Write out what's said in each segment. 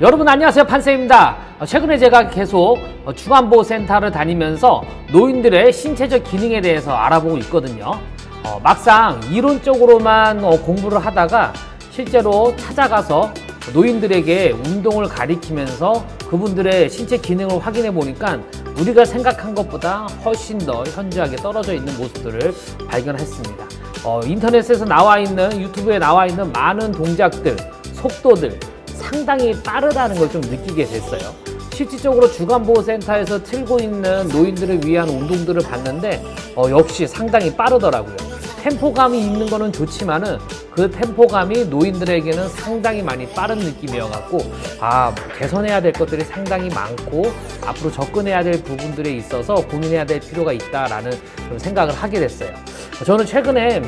여러분 안녕하세요 판쌤입니다. 어, 최근에 제가 계속 어, 중안보센터를 다니면서 노인들의 신체적 기능에 대해서 알아보고 있거든요. 어, 막상 이론적으로만 어, 공부를 하다가 실제로 찾아가서 노인들에게 운동을 가리키면서 그분들의 신체 기능을 확인해 보니까 우리가 생각한 것보다 훨씬 더 현저하게 떨어져 있는 모습들을 발견했습니다. 어, 인터넷에서 나와 있는 유튜브에 나와 있는 많은 동작들, 속도들 상당히 빠르다는 걸 좀 느끼게 됐어요. 실질적으로 주간보호센터에서 틀고 있는 노인들을 위한 운동들을 봤는데 어, 역시 상당히 빠르더라고요. 템포감이 있는 거는 좋지만은 그 템포감이 노인들에게는 상당히 많이 빠른 느낌이어갖고 아 개선해야 될 것들이 상당히 많고 앞으로 접근해야 될 부분들에 있어서 고민해야 될 필요가 있다라는 생각을 하게 됐어요. 저는 최근에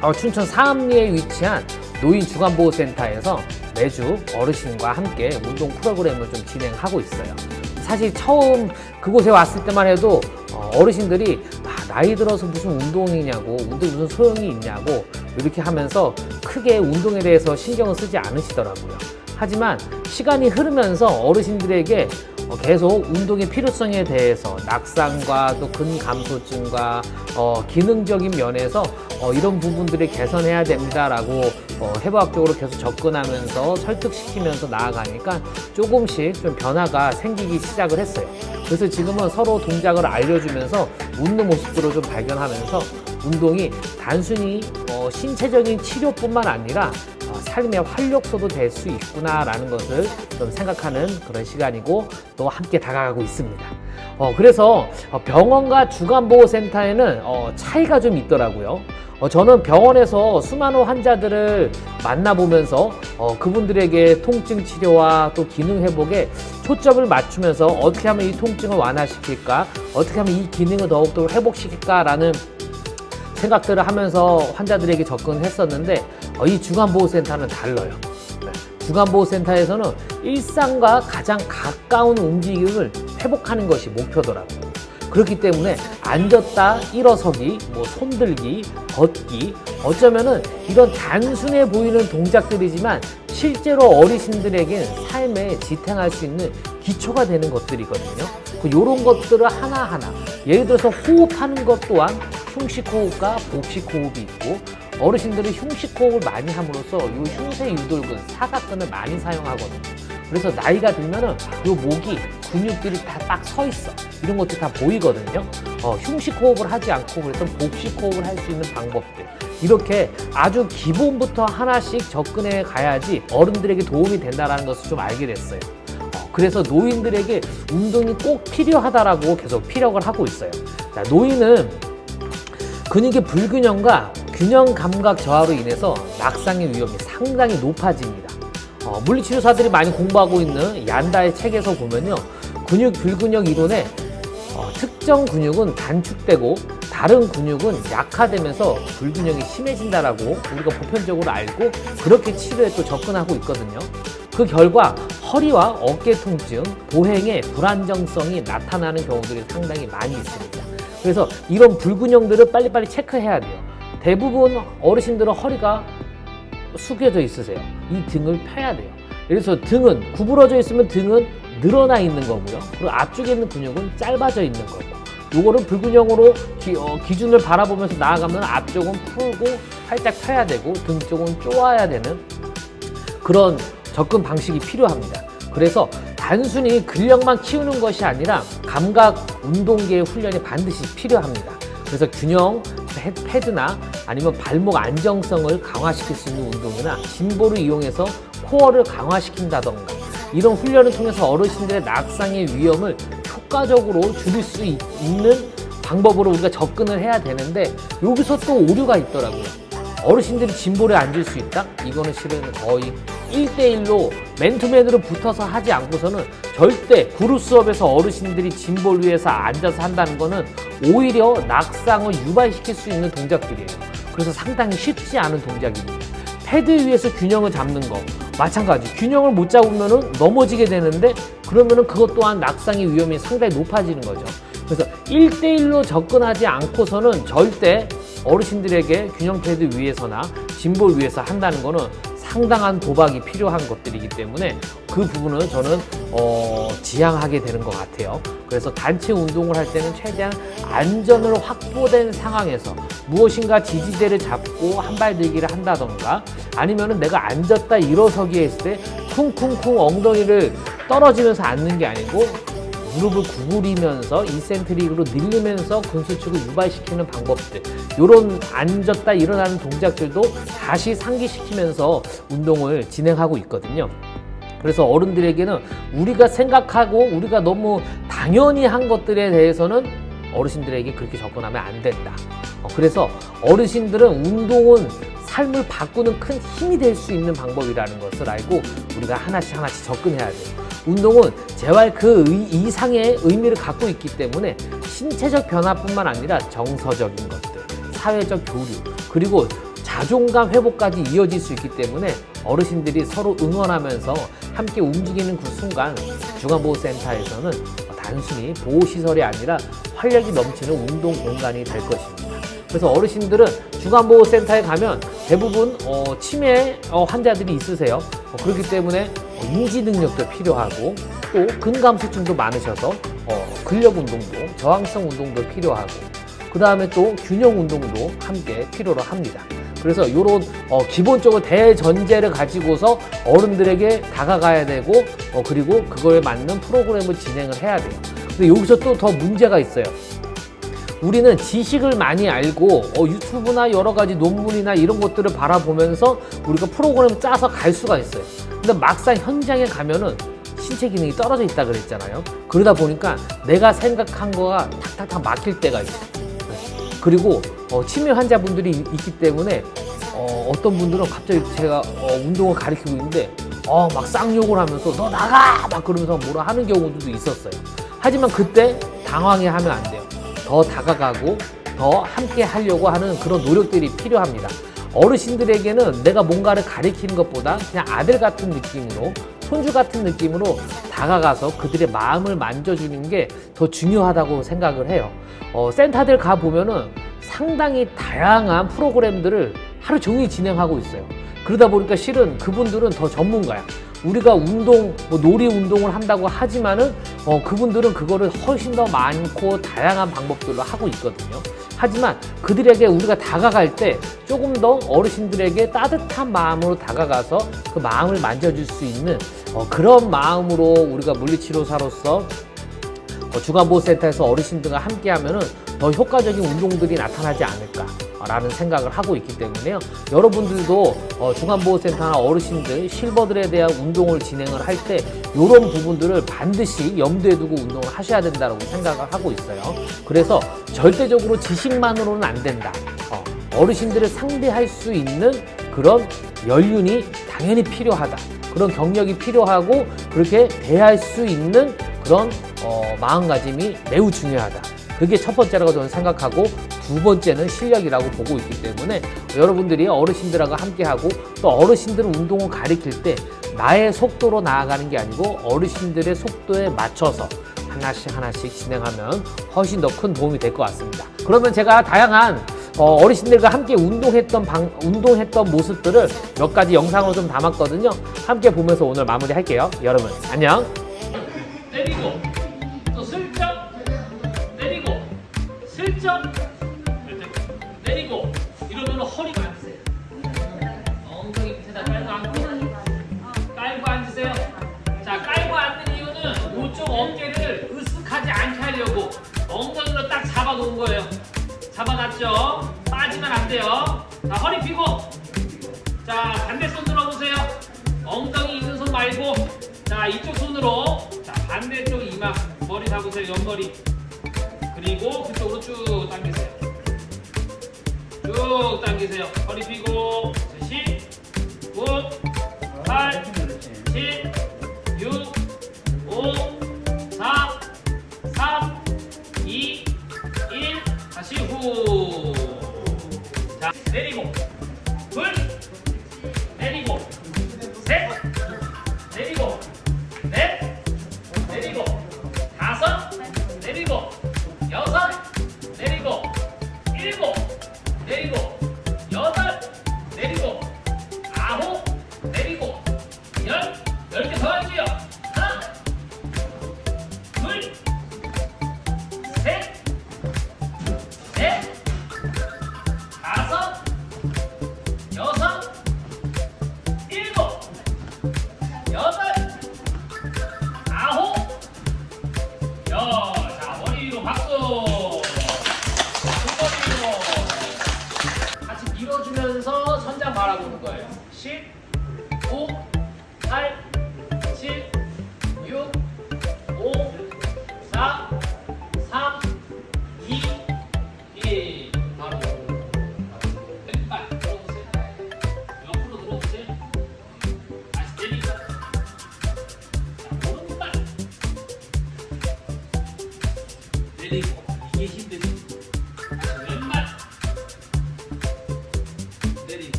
어, 춘천 사암리에 위치한 노인 주간보호센터에서 매주 어르신과 함께 운동 프로그램을 좀 진행하고 있어요. 사실 처음 그곳에 왔을 때만 해도 어, 어르신들이 아, 나이 들어서 무슨 운동이냐고, 운동 무슨 소용이 있냐고 이렇게 하면서 크게 운동에 대해서 신경을 쓰지 않으시더라고요. 하지만 시간이 흐르면서 어르신들에게 어, 계속 운동의 필요성에 대해서 낙상과 또 근감소증과 어, 기능적인 면에서 어, 이런 부분들을 개선해야 됩니다라고 어, 해부학적으로 계속 접근하면서 설득시키면서 나아가니까 조금씩 좀 변화가 생기기 시작을 했어요. 그래서 지금은 서로 동작을 알려주면서 웃는 모습들을 좀 발견하면서 운동이 단순히 어, 신체적인 치료뿐만 아니라 어, 삶의 활력소도 될 수 있구나라는 것을 좀 생각하는 그런 시간이고 또 함께 다가가고 있습니다. 어, 그래서 어, 병원과 주간보호센터에는 어, 차이가 좀 있더라고요. 어, 저는 병원에서 수많은 환자들을 만나보면서 어, 그분들에게 통증 치료와 또 기능 회복에 초점을 맞추면서 어떻게 하면 이 통증을 완화시킬까, 어떻게 하면 이 기능을 더욱더 회복시킬까라는 생각들을 하면서 환자들에게 접근했었는데 어, 이 주간보호센터는 달라요. 네. 주간보호센터에서는 일상과 가장 가까운 움직임을 회복하는 것이 목표더라고요. 그렇기 때문에 앉았다 일어서기, 뭐 손들기, 걷기, 어쩌면은 이런 단순해 보이는 동작들이지만 실제로 어르신들에겐 삶에 지탱할 수 있는 기초가 되는 것들이거든요. 그 요런 것들을 하나하나 예를 들어서 호흡하는 것 또한 흉식 호흡과 복식 호흡이 있고 어르신들이 흉식 호흡을 많이 함으로써 요 흉쇄 유돌근 사각근을 많이 사용하거든요. 그래서 나이가 들면은 요 목이 근육들이 다 딱 서 있어. 이런 것들이 다 보이거든요. 어, 흉식 호흡을 하지 않고 그래서 복식 호흡을 할 수 있는 방법들. 이렇게 아주 기본부터 하나씩 접근해 가야지 어른들에게 도움이 된다는 것을 좀 알게 됐어요. 어, 그래서 노인들에게 운동이 꼭 필요하다라고 계속 피력을 하고 있어요. 자, 노인은 근육의 불균형과 균형 감각 저하로 인해서 낙상의 위험이 상당히 높아집니다. 어, 물리치료사들이 많이 공부하고 있는 얀다의 책에서 보면요. 근육 불균형 이론에 어, 특정 근육은 단축되고 다른 근육은 약화되면서 불균형이 심해진다라고 우리가 보편적으로 알고 그렇게 치료에 또 접근하고 있거든요. 그 결과 허리와 어깨 통증, 보행에 불안정성이 나타나는 경우들이 상당히 많이 있습니다. 그래서 이런 불균형들을 빨리빨리 체크해야 돼요. 대부분 어르신들은 허리가 숙여져 있으세요. 이 등을 펴야 돼요. 그래서 등은 구부러져 있으면 등은 늘어나 있는 거고요. 그리고 앞쪽에 있는 근육은 짧아져 있는 거고. 요거를 불균형으로 기, 준을 바라보면서 나아가면 앞쪽은 풀고 살짝 펴야 되고 등 쪽은 쪼아야 되는 그런 접근 방식이 필요합니다. 그래서 단순히 근력만 키우는 것이 아니라 감각 운동계의 훈련이 반드시 필요합니다. 그래서 균형 패- 패드나 아니면 발목 안정성을 강화시킬 수 있는 운동이나 심볼을 이용해서 코어를 강화시킨다던가 이런 훈련을 통해서 어르신들의 낙상의 위험을 효과적으로 줄일 수 있- 있는 방법으로 우리가 접근을 해야 되는데 여기서 또 오류가 있더라고요. 어르신들이 짐볼에 앉을 수 있다? 이거는 실은 거의 1대1로 맨투맨으로 붙어서 하지 않고서는 절대 그룹 수업에서 어르신들이 짐볼 위에서 앉아서 한다는 거는 오히려 낙상을 유발시킬 수 있는 동작들이에요. 그래서 상당히 쉽지 않은 동작입니다. 패드 위에서 균형을 잡는 거 마찬가지 균형을 못 잡으면은 넘어지게 되는데 그러면은 그것 또한 낙상의 위험이 상당히 높아지는 거죠. 그래서 1대1로 접근하지 않고서는 절대 어르신들에게 균형 패드 위에서나 짐볼 위에서 한다는 거는 상당한 도박이 필요한 것들이기 때문에 그 부분은 저는 어, 지향하게 되는 것 같아요. 그래서 단체 운동을 할 때는 최대한 안전을 확보된 상황에서 무엇인가 지지대를 잡고 한 발 들기를 한다던가 아니면은 내가 앉았다 일어서기 했을 때 쿵쿵쿵 엉덩이를 떨어지면서 앉는 게 아니고 무릎을 구부리면서 이센트릭으로 늘리면서 근수축을 유발시키는 방법들 이런 앉았다 일어나는 동작들도 다시 상기시키면서 운동을 진행하고 있거든요. 그래서 어른들에게는 우리가 생각하고 우리가 너무 당연히 한 것들에 대해서는 어르신들에게 그렇게 접근하면 안 된다. 어, 그래서 어르신들은 운동은 삶을 바꾸는 큰 힘이 될 수 있는 방법이라는 것을 알고 우리가 하나씩 하나씩 접근해야 돼요. 운동은 재활 그 의- 이상의 의미를 갖고 있기 때문에 신체적 변화뿐만 아니라 정서적인 것들, 사회적 교류, 그리고 자존감 회복까지 이어질 수 있기 때문에 어르신들이 서로 응원하면서 함께 움직이는 그 순간 중앙보호센터에서는 단순히 보호시설이 아니라 활력이 넘치는 운동 공간이 될 것입니다. 그래서 어르신들은 중앙보호센터에 가면 대부분 어, 치매 어, 환자들이 있으세요. 어, 그렇기 때문에 어, 인지 능력도 필요하고 또 근감수증도 많으셔서 어, 근력 운동도 저항성 운동도 필요하고 그 다음에 또 균형 운동도 함께 필요로 합니다. 그래서 이런 어, 기본적으로 대전제를 가지고서 어른들에게 다가가야 되고 어, 그리고 그거에 맞는 프로그램을 진행을 해야 돼요. 근데 여기서 또 더 문제가 있어요. 우리는 지식을 많이 알고 어, 유튜브나 여러 가지 논문이나 이런 것들을 바라보면서 우리가 프로그램을 짜서 갈 수가 있어요. 근데 막상 현장에 가면은 신체 기능이 떨어져 있다 그랬잖아요. 그러다 보니까 내가 생각한 거가 탁탁탁 막힐 때가 있어요. 그리고 어, 치매 환자분들이 있- 있기 때문에 어, 떤 분들은 갑자기 제가 어, 운동을 가르치고 있는데 어, 막 쌍욕을 하면서 너 나가 막 그러면서 뭐라 하는 경우도 있었어요. 하지만 그때 당황해 하면 안 돼요. 더 다가가고 더 함께 하려고 하는 그런 노력들이 필요합니다. 어르신들에게는 내가 뭔가를 가리키는 것보다 그냥 아들 같은 느낌으로 손주 같은 느낌으로 다가가서 그들의 마음을 만져주는 게 더 중요하다고 생각을 해요. 어, 센터들 가 보면은 상당히 다양한 프로그램들을 하루 종일 진행하고 있어요. 그러다 보니까 실은 그분들은 더 전문가야. 우리가 운동, 뭐 놀이 운동을 한다고 하지만은 어, 그분들은 그거를 훨씬 더 많고 다양한 방법들로 하고 있거든요. 하지만 그들에게 우리가 다가갈 때 조금 더 어르신들에게 따뜻한 마음으로 다가가서 그 마음을 만져줄 수 있는 어, 그런 마음으로 우리가 물리치료사로서 어, 주간보호센터에서 어르신들과 함께하면은 더 효과적인 운동들이 나타나지 않을까 라는 생각을 하고 있기 때문에요. 여러분들도 어, 중간보호센터나 어르신들, 실버들에 대한 운동을 진행을 할 때 이런 부분들을 반드시 염두에 두고 운동을 하셔야 된다고 생각을 하고 있어요. 그래서 절대적으로 지식만으로는 안 된다. 어, 어르신들을 상대할 수 있는 그런 연륜이 당연히 필요하다. 그런 경력이 필요하고 그렇게 대할 수 있는 그런 어, 마음가짐이 매우 중요하다. 그게 첫 번째라고 저는 생각하고 두 번째는 실력이라고 보고 있기 때문에 여러분들이 어르신들하고 함께하고 또 어르신들은 운동을 가리킬 때 나의 속도로 나아가는 게 아니고 어르신들의 속도에 맞춰서 하나씩 하나씩 진행하면 훨씬 더 큰 도움이 될 것 같습니다. 그러면 제가 다양한 어, 어르신들과 함께 운동했던 방, 운동했던 모습들을 몇 가지 영상으로 좀 담았거든요. 함께 보면서 오늘 마무리할게요. 여러분 안녕. 내리고 엉덩이로 딱 잡아 놓은 거예요. 잡아놨죠? 빠지면 안 돼요. 자 허리 펴고. 자 반대손 들어보세요. 엉덩이 있는 손 말고. 자 이쪽 손으로. 자 반대쪽 이마. 머리 잡으세요 옆머리. 그리고 그쪽으로 쭉 당기세요. 쭉 당기세요. 허리 펴고. 10 9 8 여섯 내리고 일곱 내리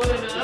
아